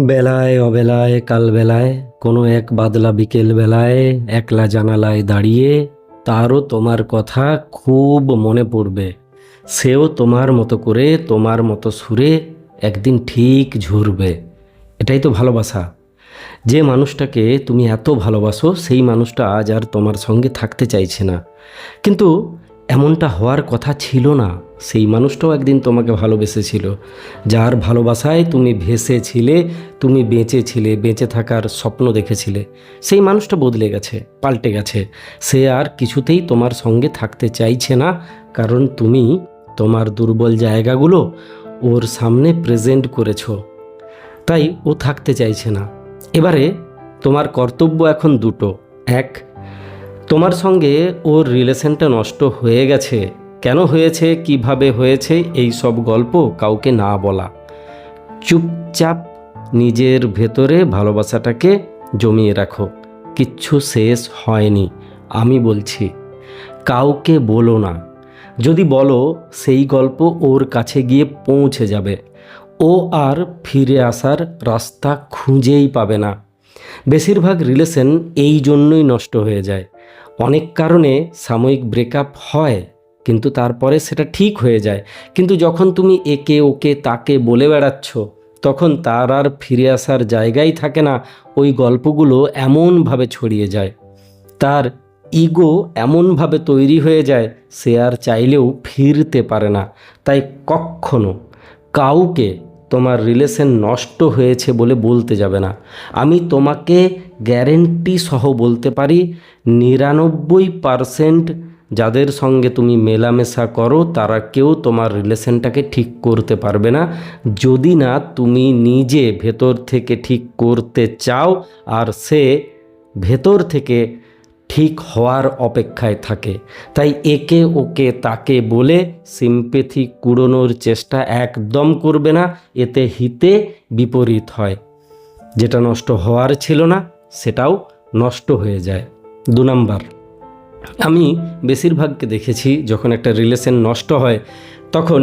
বেলায়, অবেলায়, কালবেলায়, কোনো এক বাদলা বিকেল বেলায় একলা জানালায় দাঁড়িয়ে তারও তোমার কথা খুব মনে পড়বে। সেও তোমার মতো করে তোমার মতো সুরে একদিন ঠিক ঝরবে। এটাই তো ভালোবাসা। যে মানুষটাকে তুমি এত ভালোবাসো, সেই মানুষটা আজ আর তোমার সঙ্গে থাকতে চাইছে না। কিন্তু এমনটা হওয়ার কথা ছিল না। সেই মানুষটাও একদিন তোমাকে ভালোবেসেছিল, যার ভালোবাসায় তুমি ভেসেছিলে, তুমি বেঁচেছিলে, বেঁচে থাকার স্বপ্ন দেখেছিলে। সেই মানুষটা বদলে গেছে, পাল্টে গেছে। সে আর কিছুতেই তোমার সঙ্গে থাকতে চাইছে না, কারণ তুমি তোমার দুর্বল জায়গাগুলো ওর সামনে প্রেজেন্ট করেছ। তাই ও থাকতে চাইছে না। এবারে তোমার কর্তব্য এখন দুটো। এক, তোমার সঙ্গে ওর রিলেশনটা নষ্ট হয়ে গেছে। কেন হয়েছে, কীভাবে হয়েছে, এই সব গল্প কাউকে না বলা। চুপচাপ নিজের ভেতরে ভালোবাসাটাকে জমিয়ে রাখো। কিচ্ছু শেষ হয়নি, আমি বলছি। কাউকে বলো না। যদি বলো, সেই গল্প ওর কাছে গিয়ে পৌঁছে যাবে। ও আর ফিরে আসার রাস্তা খুঁজেই পাবে না। বেশিরভাগ রিলেশন এই জন্যই নষ্ট হয়ে যায়। অনেক কারণে সাময়িক ব্রেকআপ হয়। কিন্তু তারপরে সেটা ঠিক হয়ে যায়। কিন্তু যখন তুমি একে ওকে তাকে বলে বেড়াচ্ছ, তখন তার আর ফিরে আসার জায়গাই থাকে না, ওই গল্পগুলো এমনভাবে ছড়িয়ে যায়। তার ইগো এমনভাবে তৈরি হয়ে যায়, সে আর চাইলেও ফিরতে পারে না। তাই কখনো কাউকে তোমার রিলেশন নষ্ট হয়েছে বলে বলতে যাবে না। আমি তোমাকে গ্যারেন্টি সহ বলতে পারি, নিরানব্বই পারসেন্ট যাদের সঙ্গে তুমি মেলামেশা করো, তারা কেউ তোমার রিলেশনটাকে ঠিক করতে পারবে না। যদি না তুমি নিজে ভেতর থেকে ঠিক করতে চাও, আর সে ভেতর থেকে ঠিক হওয়ার অপেক্ষায় থাকে। তাই একে ওকে তাকে বলে সিম্পেথি কুড়োনোর চেষ্টা একদম করবে না, এতে হিতে বিপরীত হয়। যেটা নষ্ট হওয়ার ছিল না, সেটাও নষ্ট হয়ে যায়। দু নাম্বার। আমি বেশিরভাগকে দেখেছি যখন একটা রিলেশন নষ্ট হয়, তখন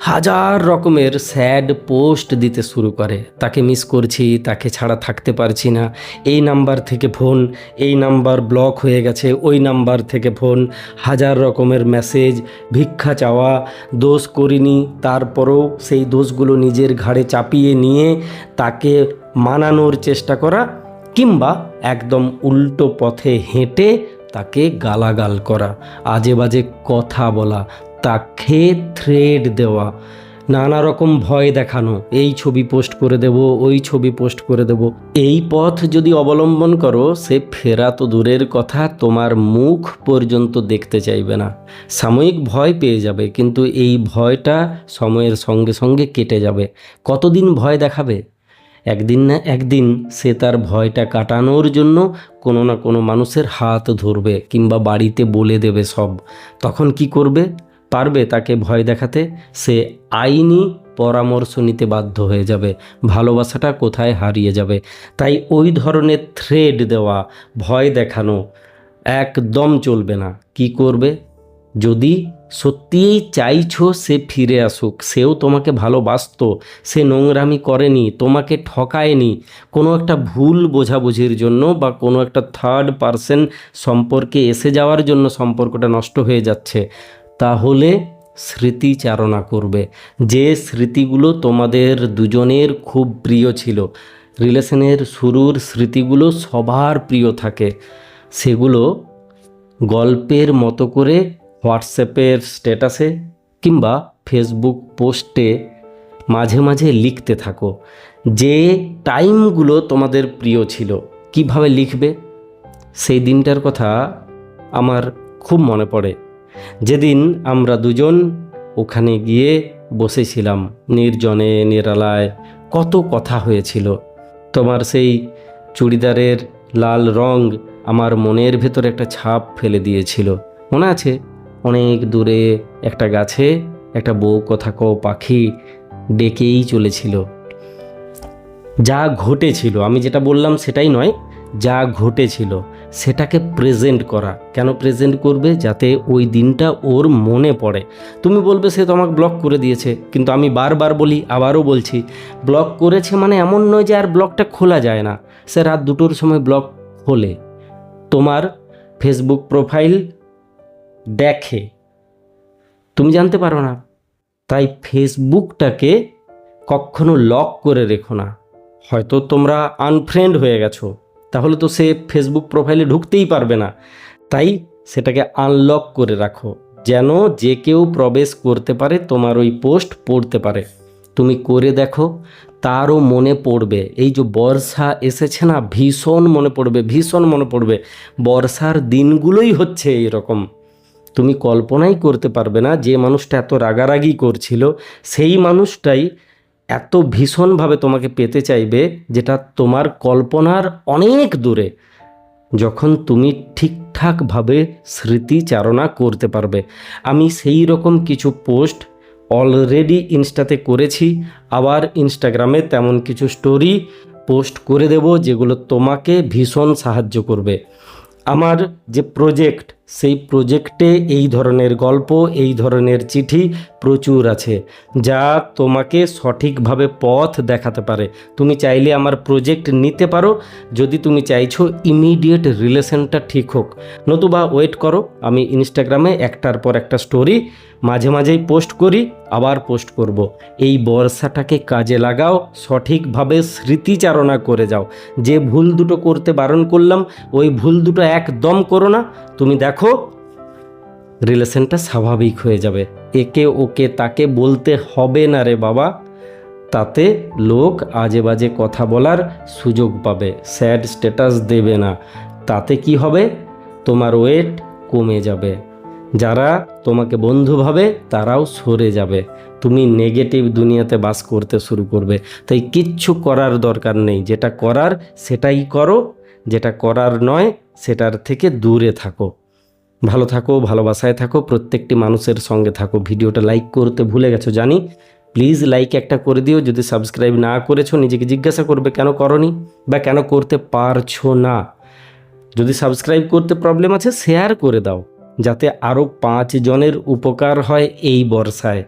হাজার রকমের স্যাড পোস্ট দিতে শুরু করে। তাকে মিস করছি, তাকে ছাড়া থাকতে পারছি না। এই নাম্বার থেকে ফোন, এই নাম্বার ব্লক হয়ে গেছে, ওই নাম্বার থেকে ফোন, হাজার রকমের মেসেজ, ভিক্ষা চাওয়া, দোষ করিনি, তারপরেও সেই দোষগুলো নিজের ঘাড়ে চাপিয়ে নিয়ে তাকে মানানোর চেষ্টা করা কিংবা একদম উল্টো পথে হেঁটে তাকে গালাগাল করা আজে বাজে কথা বলা, তাকে থ্রেড দেওয়া, নানা রকম ভয় দেখানো, এই ছবি পোস্ট করে দেব, ওই ছবি পোস্ট করে দেব। এই পথ যদি অবলম্বন করো, সে ফেরা তো দূরের কথা, তোমার মুখ পর্যন্ত দেখতে চাইবে না। সাময়িক ভয় পেয়ে যাবে, কিন্তু এই ভয়টা সময়ের সঙ্গে সঙ্গে কেটে যাবে। কতদিন ভয় দেখাবে? একদিন না একদিন সে তার ভয়টা কাটানোর জন্য কোনো না কোনো মানুষের হাত ধরবে কিংবা বাড়িতে বলে দেবে সব। তখন কি করবে? পারবে তাকে ভয় দেখাতে? সে আইনি পরামর্শ নিতে বাধ্য হয়ে যাবে। ভালোবাসাটা কোথায় হারিয়ে যাবে? তাই ওই ধরনের থ্রেড দেওয়া, ভয় দেখানো একদম চলবে না। কি করবে? যদি সত্যিই চাইছো সে ফিরে আসুক, সেও তোমাকে ভালোবাসত, সে নোংরামি করেনি, তোমাকে ঠকায়নি। কোনো একটা ভুল বোঝাবুঝির জন্য বা কোনো একটা থার্ড পারসন সম্পর্কে এসে যাওয়ার জন্য সম্পর্কটা নষ্ট হয়ে যাচ্ছে, তাহলে স্মৃতিচারণা করবে। যে স্মৃতিগুলো তোমাদের দুজনের খুব প্রিয় ছিল, রিলেশনের শুরুর স্মৃতিগুলো সবার প্রিয় থাকে, সেগুলো গল্পের মতো করে হোয়াটসঅ্যাপের স্ট্যাটাসে কিংবা ফেসবুক পোস্টে মাঝে মাঝে লিখতে থাকো যে টাইমগুলো তোমাদের প্রিয় ছিল, কীভাবে লিখবে? সেই দিনটার কথা আমার খুব মনে পড়ে। যেদিন আমরা দুজন ওখানে গিয়ে বসেছিলাম, নির্জনে, নিরালায়, কত কথা হয়েছিল। তোমার সেই চুড়িদারের লাল রং আমার মনের ভেতর একটা ছাপ ফেলে দিয়েছিল। মনে আছে? অনেক দূরে একটা গাছে একটা বউ কথা কও পাখি ডেকেই চলেছিল। যা ঘটেছিল, আমি যেটা বললাম সেটাই নয়, যা ঘটেছিল সেটাকে প্রেজেন্ট করা। কেন প্রেজেন্ট করবে? যাতে ওই দিনটা ওর মনে পড়ে। তুমি বলবে সে তো আমাকে ব্লক করে দিয়েছে, কিন্তু আমি বারবার বলি, আবারও বলছি ব্লক করেছে মানে এমন নয় যে আর ব্লকটা খোলা যায় না। সে রাত দুটোর সময় ব্লক খোলে। তোমার ফেসবুক প্রোফাইল দেখে। তুমি জানতে পারো না, তাই ফেসবুকটাকে কখনো লক করে রেখো না। হয়তো তোমরা আনফ্রেন্ড হয়ে গেছো, তাহলে তো সে ফেসবুক প্রোফাইলে ঢুকতেই পারবে না। তাই সেটাকে আনলক করে রাখো, যেন যে কেউ প্রবেশ করতে পারে, তোমার ওই পোস্ট পড়তে পারে। তুমি করে দেখো, তারও মনে পড়বে। এই যে বর্ষা এসেছে না, ভীষণ মনে পড়বে, ভীষণ মনে পড়বে। বর্ষার দিনগুলোই হচ্ছে এইরকম। তুমি কল্পনাই করতে পারবে না যে মানুষটা এত রাগারাগি করছিল, সেই মানুষটাই এত ভীষণভাবে তোমাকে পেতে চাইবে যেটা তোমার কল্পনার অনেক দূরে, যখন তুমি ঠিকঠাকভাবে স্মৃতিচারণা করতে পারবে। আমি সেই রকম কিছু পোস্ট অলরেডি ইনস্টাতে করেছি, আবার ইনস্টাগ্রামে তেমন কিছু স্টোরি পোস্ট করে দেব যেগুলো তোমাকে ভীষণ সাহায্য করবে। আমার যে প্রজেক্ট সেই প্রজেক্টে এই ধরনের গল্প, এই ধরনের চিঠি প্রচুর আছে, যা তোমাকে সঠিকভাবে পথ দেখাতে পারে। তুমি চাইলে আমার প্রজেক্ট নিতে পারো, যদি তুমি চাইছো ইমিডিয়েট রিলেশনটা ঠিক হোক। নতুবা ওয়েট করো, আমি ইনস্টাগ্রামে একটার পর একটা স্টোরি মাঝে মাঝেই পোস্ট করি, আবার পোস্ট করব। এই বর্ষাটাকে কাজে লাগাও, সঠিকভাবে স্মৃতিচারণা করে যাও। যে ভুল দুটো করতে বারণ করলাম, ওই ভুল দুটো একদম করো না। তুমি দেখো রিলেশনটা স্বাভাবিক হয়ে যাবে। একে ওকে তাকে বলতে হবে না রে বাবা। তাতে লোক আজে বাজে কথা বলার সুযোগ পাবে স্যাড স্ট্যাটাস দেবে না। তাতে কি হবে? তোমার ওয়েট কমে যাবে। যারা তোমাকে বন্ধু ভাবে, তারাও সরে যাবে। তুমি নেগেটিভ দুনিয়াতে বাস করতে শুরু করবে। তাই কিচ্ছু করার দরকার নেই। যেটা করার, সেটাই করো। যেটা করার নয়, সেটার থেকে দূরে থাকো। ভালো থাকো, ভালোবাসায় থাকো, প্রত্যেকটি মানুষের সঙ্গে থাকো। ভিডিওটা লাইক করতে ভুলে গেছো জানি। প্লিজ লাইক একটা করে দিও। যদি সাবস্ক্রাইব না করেছ, নিজেকে জিজ্ঞাসা করবে, কেন করনি? বা কেন করতে পারছ না? যদি সাবস্ক্রাইব করতে প্রবলেম আছে শেয়ার করে দাও। যাতে আরও পাঁচ জনের উপকার হয় এই বর্ষায়।